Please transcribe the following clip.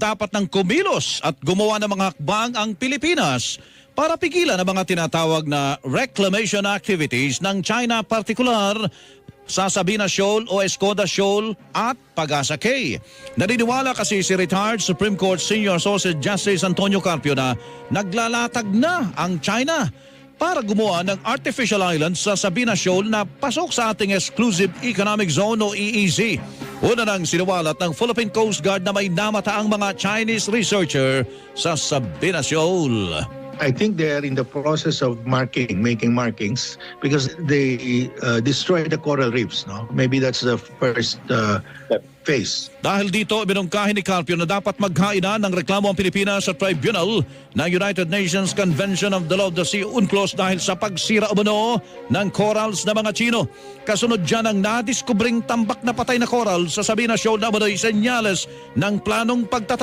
dapat ng kumilos at gumawa ng mga hakbang ang Pilipinas para pigilan ang mga tinatawag na reclamation activities ng China partikular sa Sabina Shoal o Escoda Shoal at Pagasa Cay. Naniniwala kasi si retired Supreme Court Senior Associate Justice Antonio Carpio na naglalatag na ang China para gumawa ng artificial island sa Sabina Shoal na pasok sa ating Exclusive Economic Zone o EEZ. Una nang siniwalat ng Philippine Coast Guard na may namataang mga Chinese researcher sa Sabina Shoal. I think they are in the process of marking, making markings because they uh, destroy the coral reefs. No, maybe that's the first uh, phase. Dahil dito, binungkahin ni Carpio na dapat maghainan ng reklamo ang Pilipinas sa tribunal ng United Nations Convention of the Law of the Sea UNCLOS dahil sa pagsira umano ng corals ng mga Chino. Kasunod dyan ang nadiskubring tambak na patay na coral sa Sabina Shoal na umano'y senyales ng planong pagtatayo